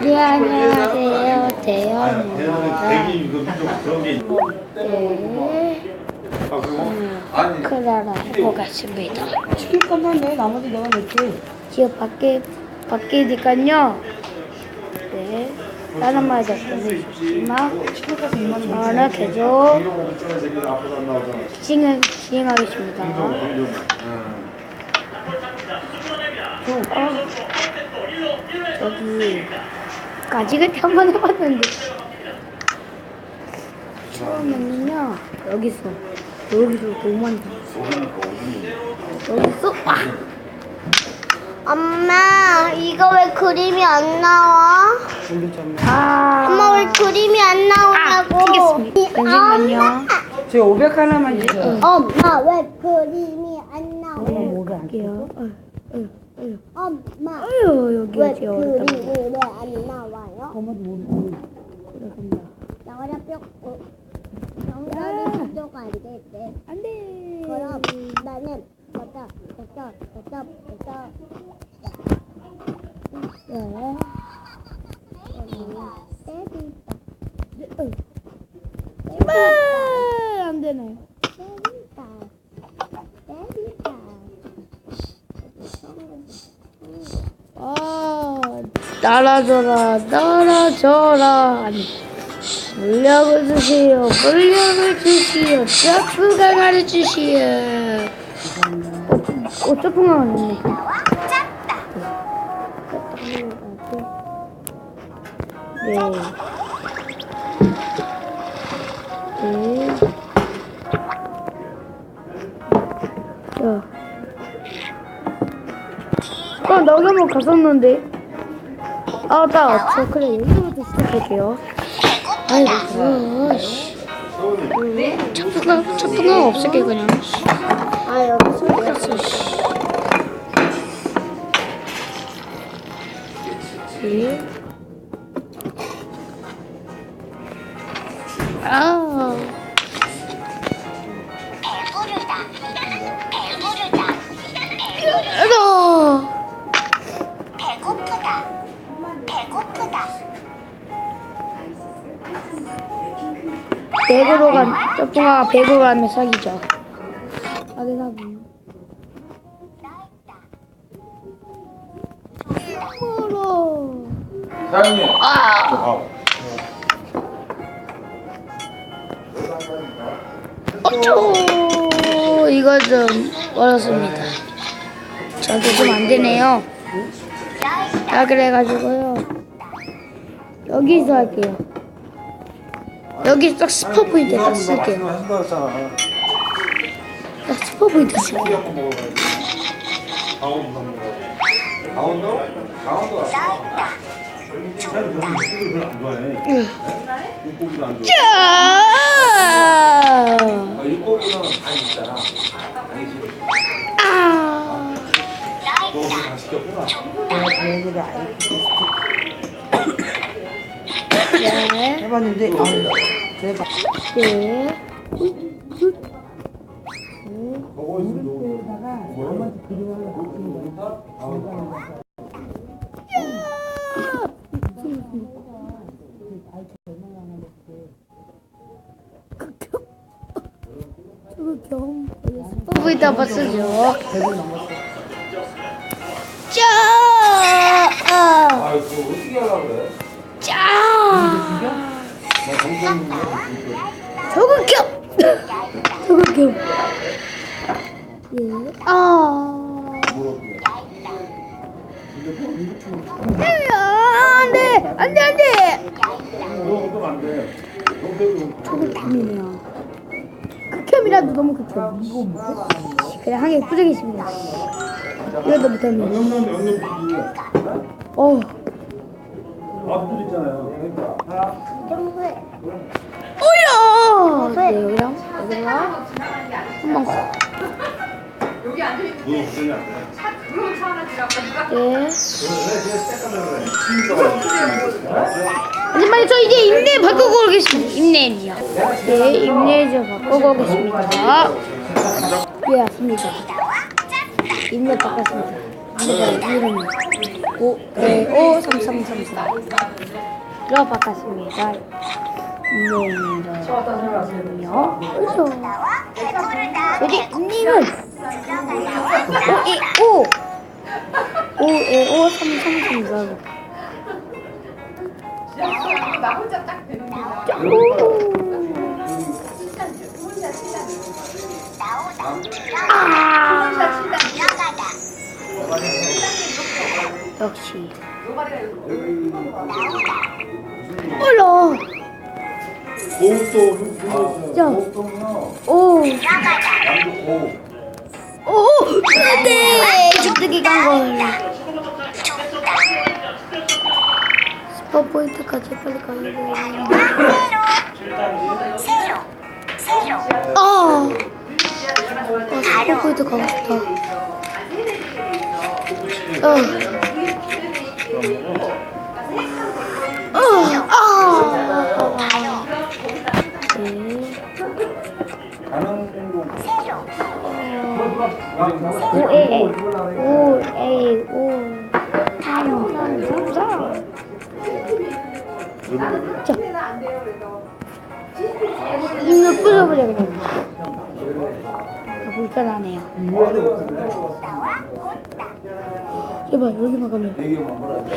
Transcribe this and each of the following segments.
네, 안녕하세요. 대현입니다. 네, 아 그리고 아니 크라라 해보겠습니다. 시킬 것만 내 나머지 내가 낼게 지금 밖에, 바뀌니까요. 네, 다른 말 듣지만 시킬 가서 2만 원 저는 계속. 시행, 시행하겠습니다. 응. 어, 저기, 아직은 한번 해봤는데. 처음에는요, 여기서, 여기서 너무 여기서, 아! 엄마, 이거 왜 그림이 안 나와? 아! 엄마, 왜 그림이 안 나오냐고? 아. 잠시만요. 저500 하나만 주세요 엄마, 왜 그림이 안 나와? 뭐가 안 할게요. 어. 엄마, 아유, 여기 왜 어디 어렵다. 그림이 왜안 나와요? 엄마도 모르고 나와라 뼈고. 영상이 구조가 안 됐대. 안 돼. 그럼 나는 저저 저저 저저 저저 네. 아, 안 되네. 아, 날아줘라, 날아줘라. 아니, 물약을 주시오, 물약을 주시오, 점프가 가르치시오. 어, 어, 점프가 가르치네. 네. 네. 자. 아, 나 여기 한번 갔었는데. 아, 나, 저, 그래, 여기부터 시작할게요. 아이고, 씨. 첫분가, 첫분가 없을게, 그냥. 아 여기 됐어, 씨. 네. 배구로 간, 저풍아가 배구로 가면 사기죠. 사기 사기. 멀어. 사장님. 아! 아. 어쩌 이거 좀 어렵습니다. 저도 좀안 되네요. 아 그래가지고요. 여기서 할게요. 여기 딱 스포 포인트 딱 쓸게요. 딱 스포 포인트 쓸게요. 강원도. 강원도? 별로 안 좋아해. 짜! 아, 물고기는 다 있잖아. 아니지. 아! 너무 다 시켰구나. 얘기를 안 네. 해봤는데 아 우 대박 네. 먹어 있으면 너무 다가 엄마한테 그림하려고 붙인 거야 저거. 배를 넘었어 짜! 아, 이거 어떻게 하려고 저거 겨! 예. 아. 안 돼! 안 돼, 안 돼! 저거 캠이네요. 극혐이라도 너무 극혐. 그냥 한개 부정했습니다. 이것도 비기. 어. 앞불 있잖아요. 그러니까. 정말 어려! 네, 여기랑, 여기랑. 한번 거. 너 걱정이 안 돼. 예. 하지만 저 이제 임대 바꾸고 오겠습니다. 임대는요. 네, 임대 좀 바꾸고 오겠습니다. 예, 왔습니다. 임대 바꿨습니다. 이름이 5, 네, 5, 3, 3, 3, 4. 들어봤습니다. 네, 요 그죠? 여기 님은 5, 2, 5. 5, 2, 5, 3, 3, 3, 4. 나 혼자 딱 되는 게 나. 역시. 올라. 고속도 야. 오. 오. 네. 주특기 간 걸. 스포 포인트까지 빨리 가야 돼. 아. 아, 스포 포인트 가고 싶다. 어. 어. 아. 네. 오, 에, 에. 오, 에이, 오. 삼. 자. 이거 뿌려버려, 그냥. 아, 불편하네요. 제발, 여기만 가면. 여기만 가면!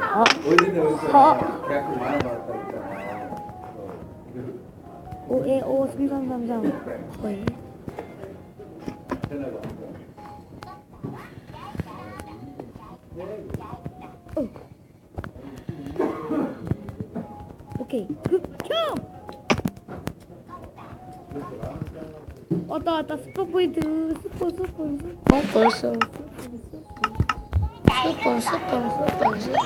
아! 어디서 어디서 어. 대학교 많이 받았다 했잖아. 오, 에, 오, 삼, 삼, 삼, 삼. 거의. 오케이. 극혐! 왔다 왔다 스포 포인트 스포 스포 스포 어 벌써 스포 스포 스포 스포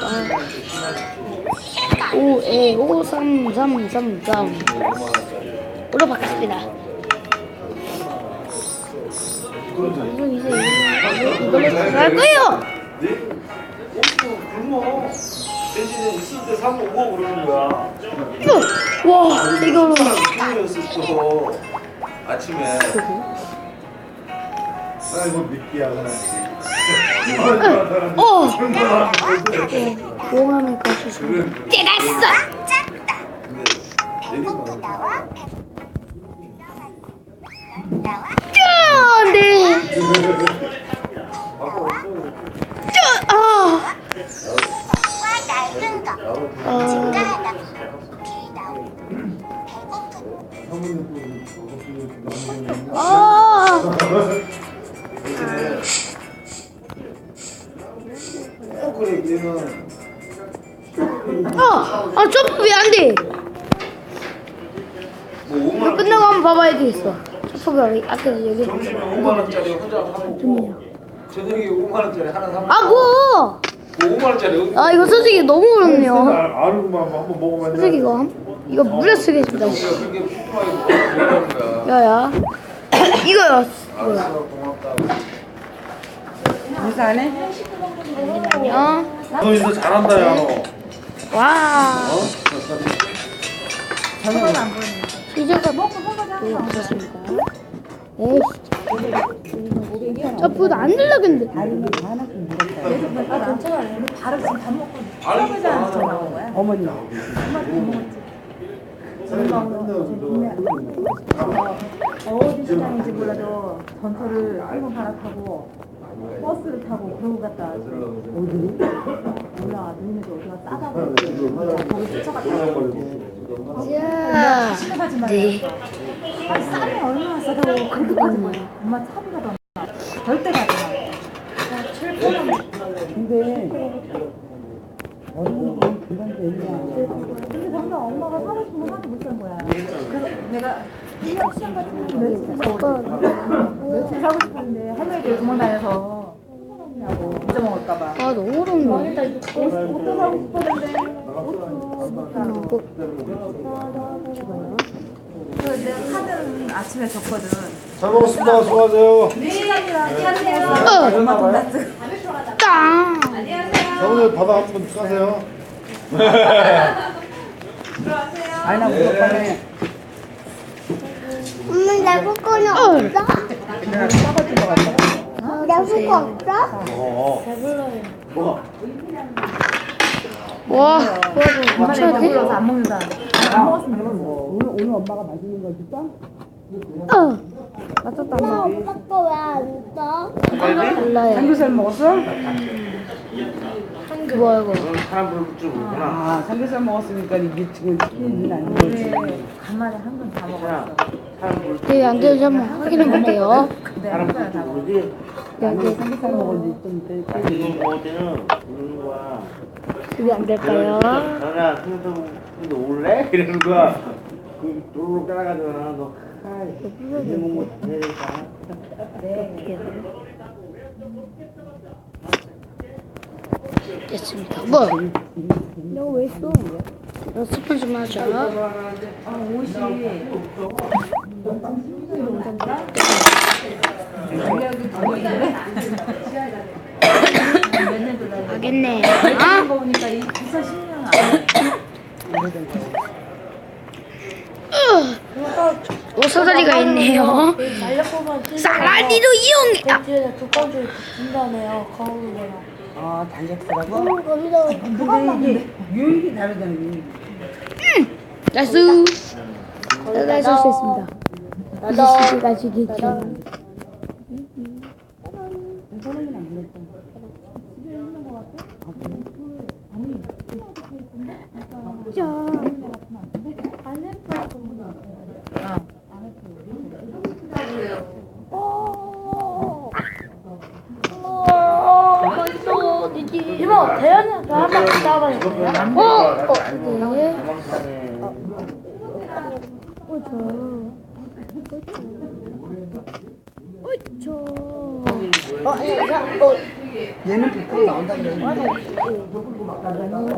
5에 5 3 3 3 3 으로 바꿨습니다 이건 이제 이걸로- 들어갈 거예요. 대신에 있을 때 사고 오고 그러는 거야. 어, 와 이걸로 아침에. 아이고 미끼야 그냥. 어 용암에 가시죠 때렸어 네. 아. 아. 점프 왜 안 돼? 뭐 이거 5만 끝나고 한번 봐봐야 되겠어. 점프가 왜 아까 여기. 점심에 5만 원짜리 혼자 하고 저녁에 5만 원짜리 하나 사면 아, 뭐? 5만 원짜리 아, 이거 솔직히 너무 어렵네요. 아르고만 한번 먹으면 솔직히 이거 한- 이거 무려 쓰겠습니다. 씨. 우리가 그렇게 푸짐하게 먹으라는 거야. 야야. 이거요. 알았어 고맙다. 인사 안 해? 안녕. 너 이거 잘한다 야 너. 와. 저녁 안 보이네. 시저가 먹고 네, 그렇습니다. 에이씨. 점프도 안 들려겠는데. 다리는 하나씩 물었다. 알겠어. 어머니. 어디 시장인지 몰라도 전철을 한번 갈아타고 버스를 타고 그러고 갔다 왔어. 어디? 네. 엄마 차비가 더 나와. 절대 가지 마. 근데 어린이집은 금방 되냐. 근데 뭔가 엄마가 사고 싶은 거 하나도 못산 거야. 그래서 내가 1년 시간 같은 거 며칠 사고 싶었는데 할머니들 도망다녀서 냐고 잊어먹을까봐. 아, 너무 어렵네. 옷, 옷도 사고 싶었는데 옷도 못 사고. 그래서 내가 카드는 아침에 줬거든. 잘 먹었습니다. 수고하세요. 카드 내서 얼마 돈 났어. 땅. 자 오늘 바닥 한번 까세요. 아니 나 무조건에 엄마 나 어. 없어? 그냥 싸가지고 갔다. 사주세요. 어. 뭐가? 와, 엄마는 돼? 배불러서 안 먹는다. 안 먹었으면. 오늘 오늘 엄마가 맛있는 거 줄까? 어. 맞췄다, 엄마. 엄마 거왜안 떠? 몰라요. 삼겹살 먹었어? 뭐야, 이거. 사람 부를 줄 모르구나. 아 삼겹살 먹었으니까 이게 지금 치킨은 안 되지. 간만에 한 번 다 먹었어. 사람, 부를 줄 네, 안 되는지 한번 확인해 볼게요. 근데 사람 한 부를 줄 먹었어. 모르지? 나도 삼겹살 먹었는데 좀 돼. 이거 먹을 때는 부르는 거야. 그게 안 될까요? 생각하고 근데 올래? 이러는 거야. 그 도로로 따라가잖아. 너 아이, 이제 뭐 해야 될까? 됐습니다. 뭐? 너왜 써? 너 스폰 좀 하자. 아, 옷이 알겠네. 아? 아? 거 보니까 이 기사 10년 안 해. 옷사다리가 있네요. 사라디로 이용해. 아. 거울이랑. 아 단백질하고. 거기다 근데 이게 유익이 다르잖아. 유익. 나이스. 나이스 할수 있습니다. 가시기 가시겠죠. 이모 대현이 저한 바퀴 따라요. 어, 어, 네. 도망가네. 어, 아니, 어, 얘는 뷔페 나온다.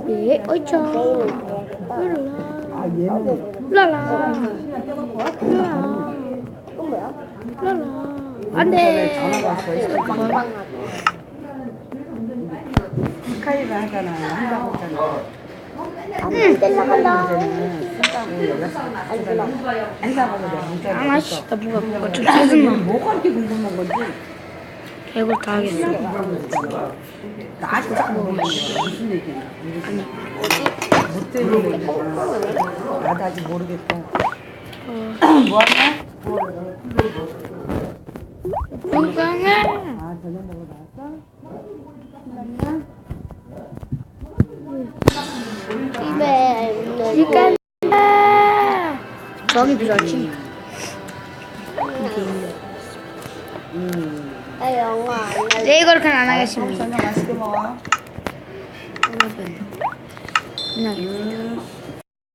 네, 어이차. 아 얘는 라라. 라라. 라라. 안 돼. 스카이가 하잖아. 한다고 했잖아. 한다고 내가 문자 아씨, 나 뭐가 뭐가 좀 짜증나. 뭐가 이렇게 궁금한 건지. 개굴 다 하겠어. 나 아직 딱 모르는 거야. 무슨 얘기야? 아니. 나도 아직 모르겠다. 뭐 하냐? 건강해. 아 저녁 먹으러 나왔어? 집에 있는 이까 음. 나안 해. 네, 이거는 안 하겠습니다. 저녁 맛있게 먹어. 그냥 음.